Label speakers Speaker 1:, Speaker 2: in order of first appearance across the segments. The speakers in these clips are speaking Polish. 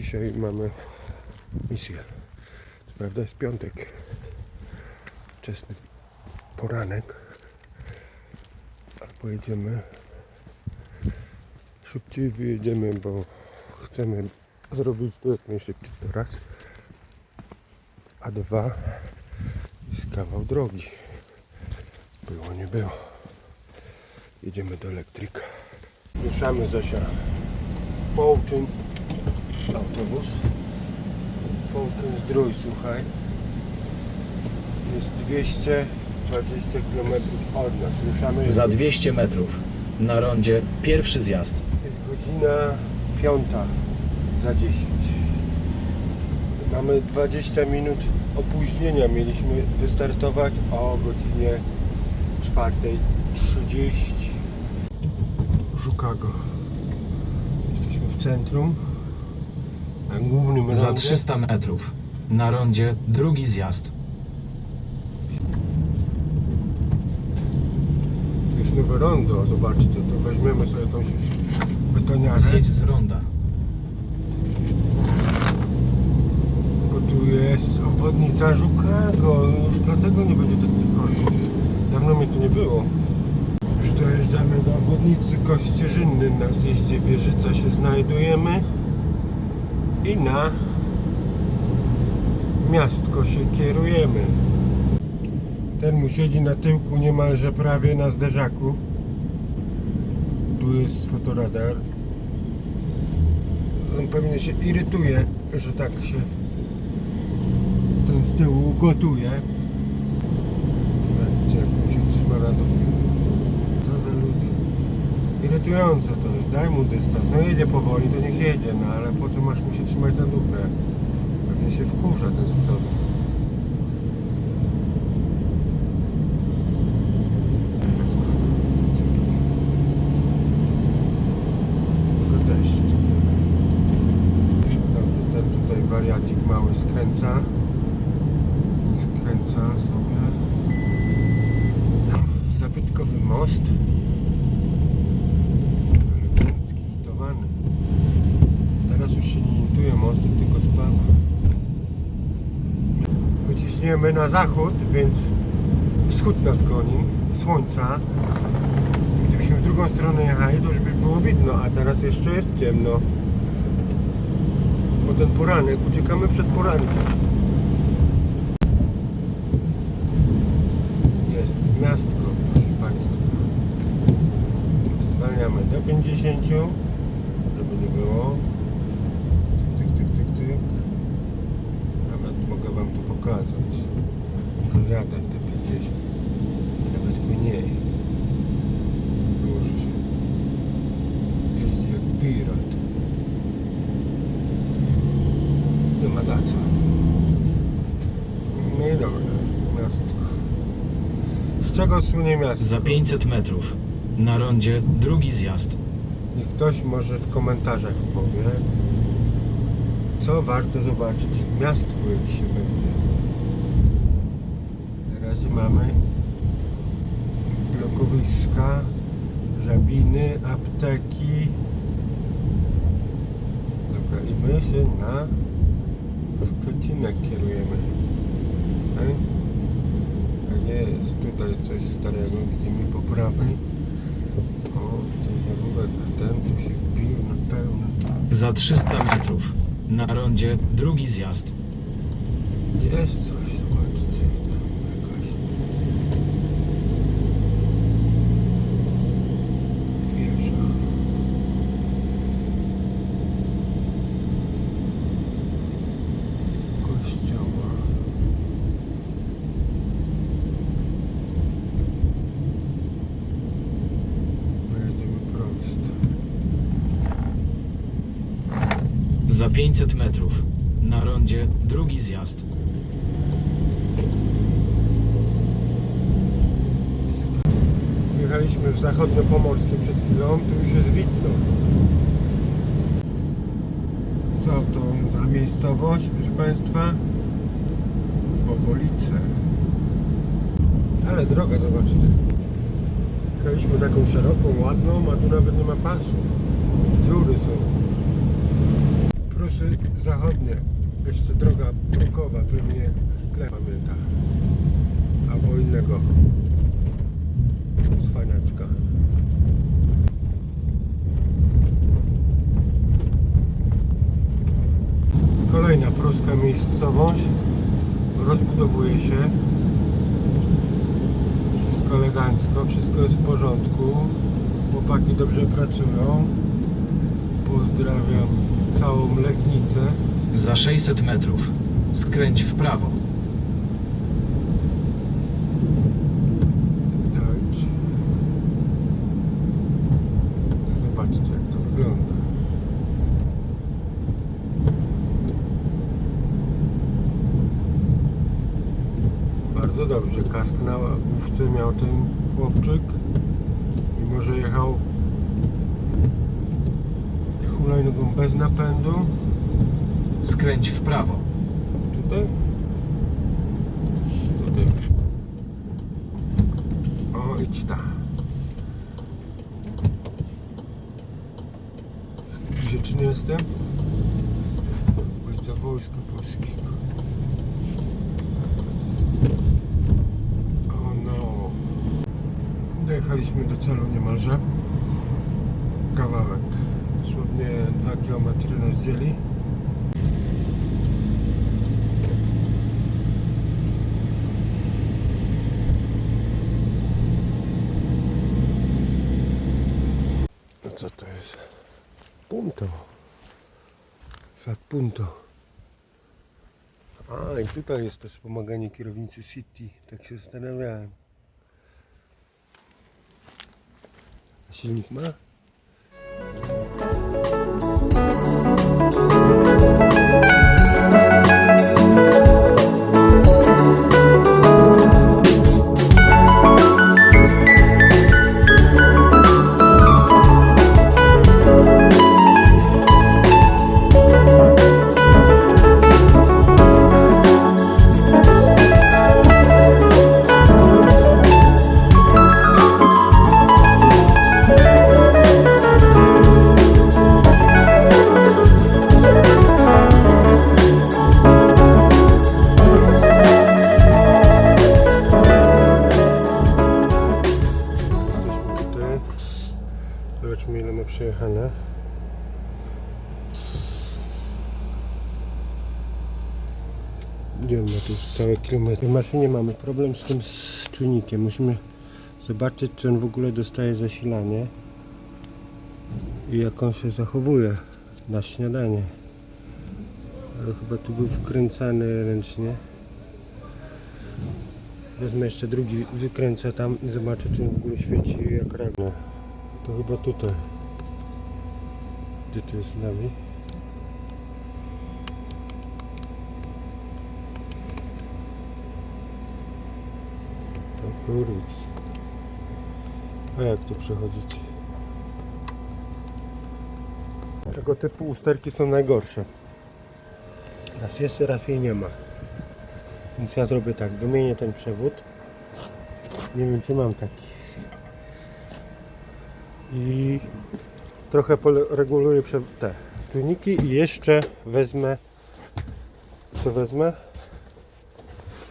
Speaker 1: Dzisiaj mamy misję. Co prawda jest piątek. Wczesny poranek. Ale pojedziemy szybciej wyjedziemy, bo chcemy zrobić to jak najszybciej to raz. A dwa jest kawał drogi. Było nie było. Jedziemy do elektryka. Ruszamy Zosia. Połczyn autobus. Połczyn Zdrój, słuchaj. Jest 220 km od nas. Ruszamy.
Speaker 2: Za 200 metrów. Na rondzie pierwszy zjazd.
Speaker 1: Jest godzina piąta za 10. Mamy 20 minut opóźnienia. Mieliśmy wystartować o godzinie 4.30. Żukago. Jesteśmy w centrum. Na głównym
Speaker 2: Za
Speaker 1: rondzie.
Speaker 2: 300 metrów. Na rondzie drugi zjazd.
Speaker 1: Tu jest nowe rondo, zobaczcie. To weźmiemy sobie tą betoniarę.
Speaker 2: Zjedź z ronda.
Speaker 1: Bo tu jest obwodnica Żukago, już dlatego nie będzie takich korków. Dawno mnie tu nie było. Już dojeżdżamy do obwodnicy Kościerzyny. Na zjeździe Wieżyca się znajdujemy. I na miastko się kierujemy. Ten mu siedzi na tyłku niemalże prawie na zderzaku. Tu jest fotoradar. On pewnie się irytuje, że tak się ten z tyłu gotuje. Zobaczcie, jak mu się trzyma na. Irytujące to jest, daj mu dystans. No jedzie powoli, to niech jedzie, no ale po co masz mu się trzymać na dupę? Pewnie się wkurza ten z przodu. Dobrze, ten tutaj wariacik mały skręca. I skręca sobie. Zabytkowy most. Elegancki, litowany. Teraz już się nie lituje mostu, tylko spawa. My ciśniemy na zachód, więc wschód nas goni, słońca. Gdybyśmy w drugą stronę jechali, to już by było widno, a teraz jeszcze jest ciemno. Bo ten poranek, uciekamy przed porankiem. Jest miastko, proszę Państwa. Zwalniamy do 50, żeby nie było. Tyk, tyk, tyk, tyk, tyk. Nawet mogę Wam tu pokazać, że jadę te 50. Nawet mniej. Było, że się jeździ jak pirat. Nie ma za co. No i dobra, miastko. Z czego słynie miasto?
Speaker 2: Za 500 metrów. Na rondzie drugi zjazd.
Speaker 1: Niech ktoś może w komentarzach powie, co warto zobaczyć w miastku, jak się będzie. Na razie mamy blokowiska, żabiny, apteki. Dobra, i my się na Szczecinek kierujemy. Tak? Tak jest, tutaj coś starego widzimy po prawej. O, ciężarówek ten tu się wbił na pełno.
Speaker 2: Za 300 metrów. Na rondzie drugi zjazd.
Speaker 1: Jest coś, zobaczcie, tam jakaś wieża. Kościoła. My jedziemy prosto.
Speaker 2: Za 500 metrów. Na rondzie drugi zjazd.
Speaker 1: Jechaliśmy w zachodniopomorskie przed chwilą, tu już jest widno. Co to za miejscowość, proszę Państwa? Bobolice. Ale droga, zobaczcie. Jechaliśmy taką szeroką, ładną, a tu nawet nie ma pasów. Dziury są. Zachodnie. Jeszcze droga brukowa, pewnie Hitler pamięta. Albo innego cwaniaczka. Kolejna pruska miejscowość. Rozbudowuje się. Wszystko elegancko, wszystko jest w porządku. Chłopaki dobrze pracują. Pozdrawiam całą Legnicę.
Speaker 2: Za 600 metrów skręć w prawo.
Speaker 1: Dać. Zobaczcie jak to wygląda. Bardzo dobrze. Kask na główce miał ten chłopczyk. Mimo, że jechał hulajnogą bez napędu.
Speaker 2: Skręć w prawo.
Speaker 1: Tutaj? Tutaj. O, idź tam. Grzeczny jestem. Ulica Wojska Polskiego. O no. Dojechaliśmy do celu niemalże. Kawałek. Dosłownie 2 km nas dzieli. Co to jest? Punto. Fiat Punto. A i tutaj jest to wspomaganie kierownicy City. Tak się zastanawiałem. Silnik ma? Jesteśmy Ma tu całe kilometry? W maszynie mamy problem z tym z czujnikiem. Musimy zobaczyć czy on w ogóle dostaje zasilanie i jak on się zachowuje na śniadanie. Ale chyba tu był wkręcany ręcznie. Wezmę jeszcze drugi, wykręcę tam i zobaczę czy on w ogóle świeci jak ragna. To chyba tutaj. Gdzie tu jest nawi? To kurwic. A jak tu przechodzić? Tego typu usterki są najgorsze. Raz jest, raz jej nie ma. Więc ja zrobię tak, wymienię ten przewód. Nie wiem czy mam taki. I trochę reguluję te czujniki i jeszcze wezmę co wezmę?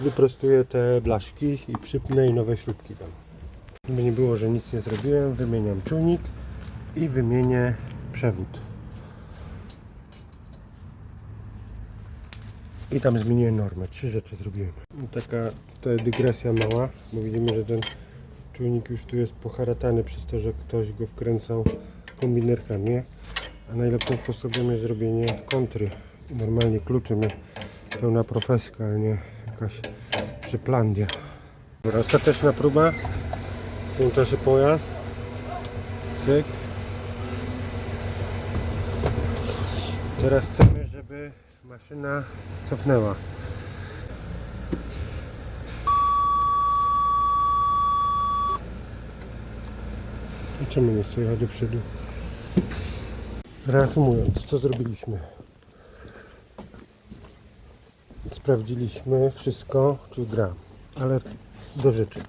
Speaker 1: Wyprostuję te blaszki i przypnę i nowe śrubki dam. Żeby nie było, że nic nie zrobiłem, wymieniam czujnik i wymienię przewód. I tam zmieniłem normę. Trzy rzeczy zrobiłem. I taka tutaj dygresja mała, bo widzimy, że ten czujnik już tu jest poharatany przez to, że ktoś go wkręcał kombinerkami. A najlepszym sposobem jest zrobienie kontry. Normalnie kluczem jest pełna profeska, a nie jakaś przyplandia. Ostateczna próba. Włącza się pojazd. Cyk. Teraz chcemy, żeby maszyna cofnęła. I czemu nie chce jechać do przodu? Reasumując, co zrobiliśmy? Sprawdziliśmy wszystko, czy gra, ale do rzeczy.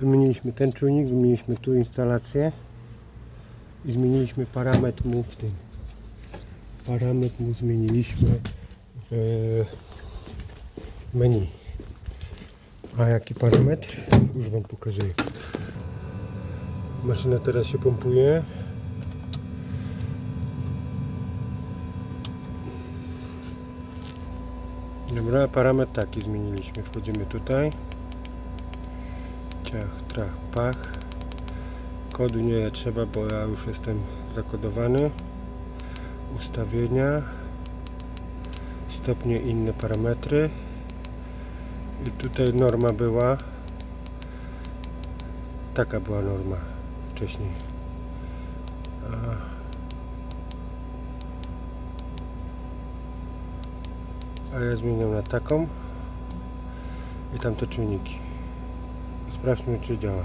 Speaker 1: Wymieniliśmy ten czujnik, wymieniliśmy tu instalację i zmieniliśmy parametr mu w tym parametr mu zmieniliśmy w menu. A jaki parametr? Już Wam pokazuję. Maszyna teraz się pompuje. Dobra, parametr taki zmieniliśmy. Wchodzimy tutaj. Ciach, trach, pach. Kodu nie trzeba, bo ja już jestem zakodowany. Ustawienia. Stopnie inne parametry. I tutaj norma była. Taka była norma wcześniej. A ja zmieniam na taką. I tam te czujniki. Sprawdźmy czy działa.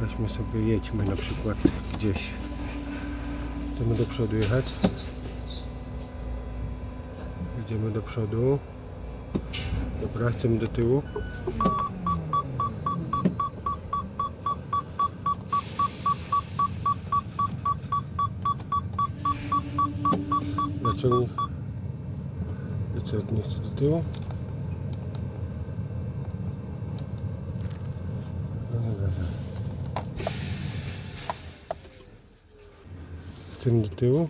Speaker 1: Weźmy sobie, jedźmy na przykład gdzieś. Chcemy do przodu jechać. Jedziemy do przodu. Dobra, chcemy do tyłu. це віднести до тилу. Цим до тилу.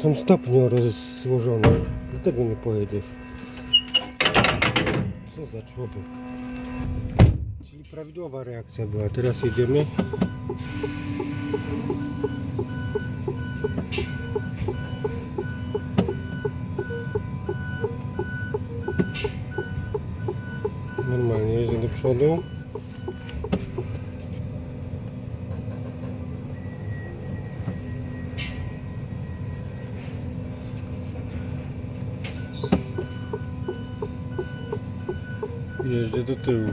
Speaker 1: Są stopnie rozłożone, dlatego nie pojedziesz. Co za człowiek. Czyli prawidłowa reakcja była. Teraz jedziemy. Normalnie jeżdżę do przodu. Jeżdżę do tyłu.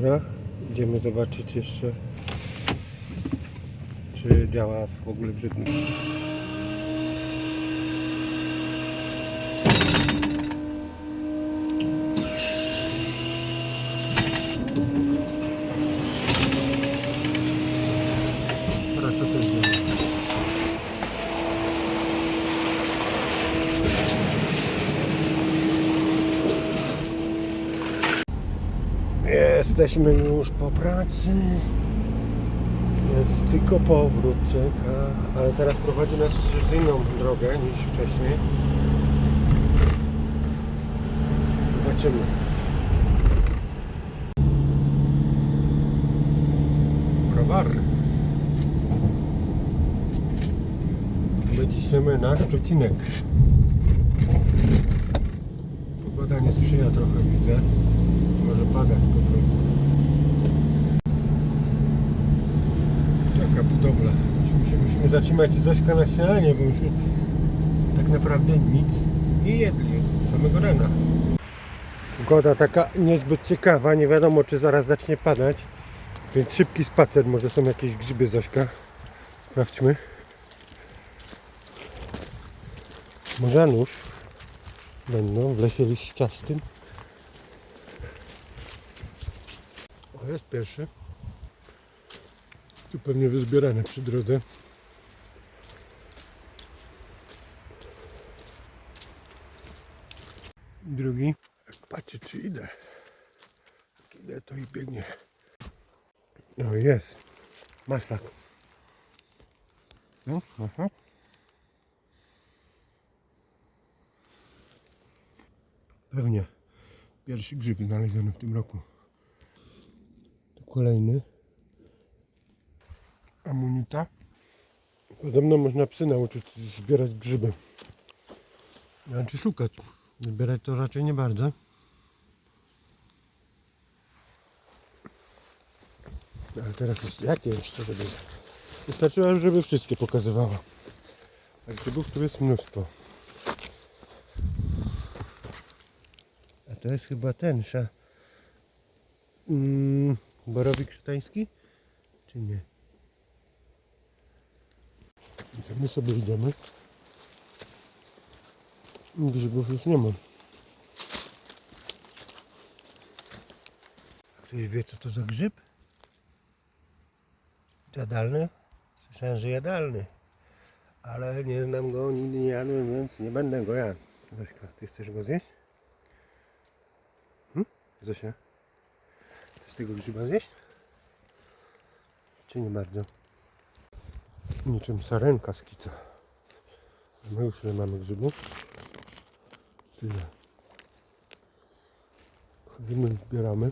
Speaker 1: Dobra, idziemy zobaczyć jeszcze, czy działa w ogóle brzydnik. Teraz to też działa. Jesteśmy już po pracy. Jest tylko powrót czeka, ale teraz prowadzi nas przez inną drogę niż wcześniej. Zobaczymy. Browar. My na Szczecinek. Pogoda nie sprzyja trochę, widzę. Może padać po drodze. Budowla. Musimy, zatrzymać Zośka na śniadanie, bo myśmy tak naprawdę nic nie jedli od samego rana. Pogoda taka niezbyt ciekawa, nie wiadomo czy zaraz zacznie padać, więc szybki spacer, może są jakieś grzyby Zośka. Sprawdźmy. Może nóż będą w lesie liściastym. O, jest pierwszy. Tu pewnie wyzbierane przy drodze. Drugi. Jak patrzę, czy idę. Jak idę, to i biegnie. No jest. Maslak. No, aha. Pewnie Pierwszy grzyb znaleziony w tym roku. Tu kolejny. Amunita. Podobno można psy nauczyć zbierać grzyby. Znaczy szukać. Zbierać to raczej nie bardzo. Ale teraz jest jakie jeszcze, żeby... Wystarczyło, żeby wszystkie pokazywała. A grzybów tu jest mnóstwo. A to jest chyba ten, sza... Mm, borowik szatański? Czy nie? My sobie idziemy. Grzybów już nie ma. Ktoś wie co to za grzyb? Jadalny? Słyszałem, że jadalny. Ale nie znam go, nigdy nie jadłem, więc nie będę go jadł. Zośka, ty chcesz go zjeść? Hm? Zosia? Chcesz tego grzyba zjeść? Czy nie bardzo? Niczym sarenka z. My już ile mamy grzybów? Tyle. Chodzimy, zbieramy.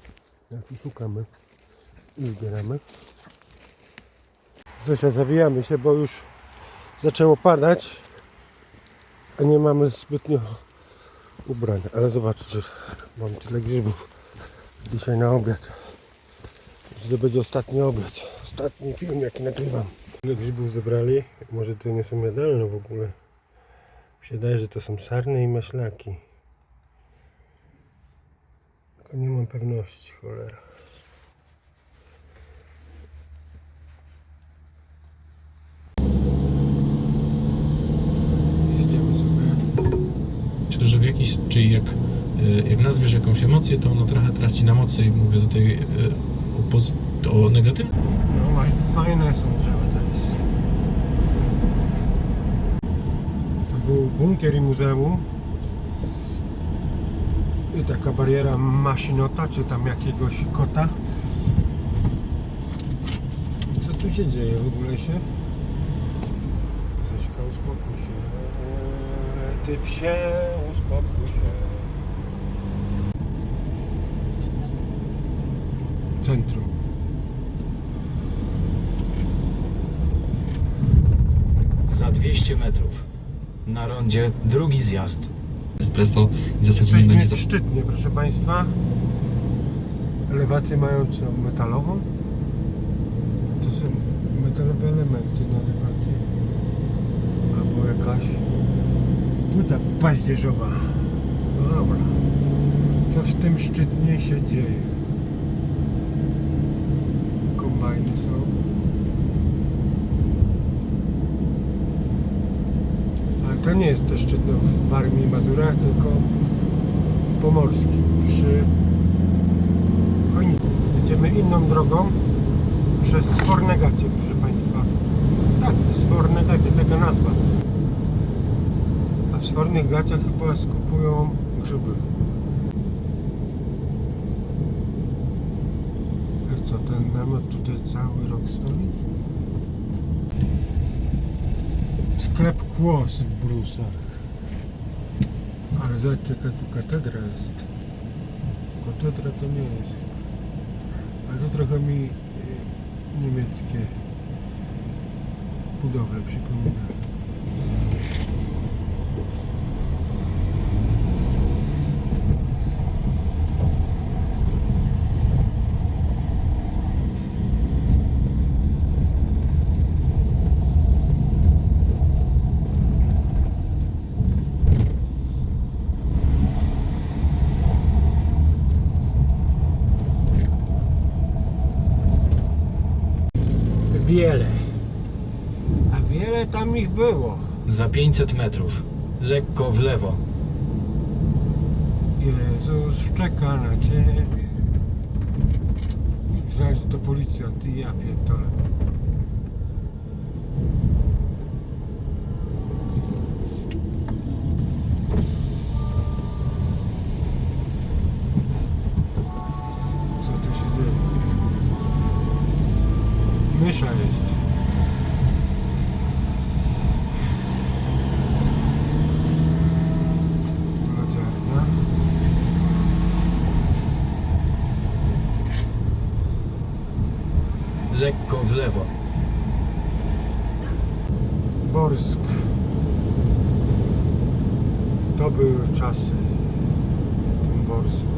Speaker 1: Znaczy szukamy i zbieramy. Zosia, zawijamy się, bo już zaczęło padać, a nie mamy zbytnio ubrań. Ale zobaczcie, mam tyle grzybów dzisiaj na obiad. Że to będzie ostatni obiad. Ostatni film, jaki nagrywam. Ile grzybów zebrali? Może to nie są jadalne w ogóle. Mi się wydaje, że to są sarny i maślaki. Tylko nie mam pewności, cholera. Jedziemy sobie.
Speaker 3: Myślę, że w jakiś, czyli jak, y, jak nazwiesz jakąś emocję, to ona trochę traci na mocy i mówię tutaj y, o, o negatywnym.
Speaker 1: No ale fajne są drzewa teraz. To był bunkier i muzeum. I taka bariera masinota, czy tam jakiegoś kota. Co tu się dzieje w ogóle się? Zośka, uspokój się. Ty psie, uspokój się. Centrum.
Speaker 2: Za 200 metrów. Na rondzie drugi zjazd.
Speaker 3: Espresso i w zasadzie nie
Speaker 1: Jesteśmy
Speaker 3: będzie za...
Speaker 1: szczytnie, proszę Państwa. Elewację mają co, metalową? To są metalowe elementy na elewacji. Albo jakaś płyta paździerzowa. No dobra. Co w tym szczytnie się dzieje? Kombajny są. Ale to nie jest to szczytno w Warmii i Mazurach, tylko w Pomorskim przy Chojnicy. Jedziemy inną drogą przez Sfornegacie, proszę Państwa. Tak, Sfornegacie, taka nazwa. A w Sfornegacie chyba skupują grzyby. Co, ten namiot tutaj cały rok stoi? Sklep Kłos w Brusach. Ale zobaczcie jaka tu katedra jest. Katedra to nie jest. Ale to trochę mi y, niemieckie budowle przypomina. Wiele. A wiele tam ich było.
Speaker 2: Za 500 metrów. Lekko w lewo.
Speaker 1: Jezus czeka na ciebie. Myślałem, że to policja, ty ja pierdolę.
Speaker 2: W lewo.
Speaker 1: Borsk. To były czasy w tym Borsku.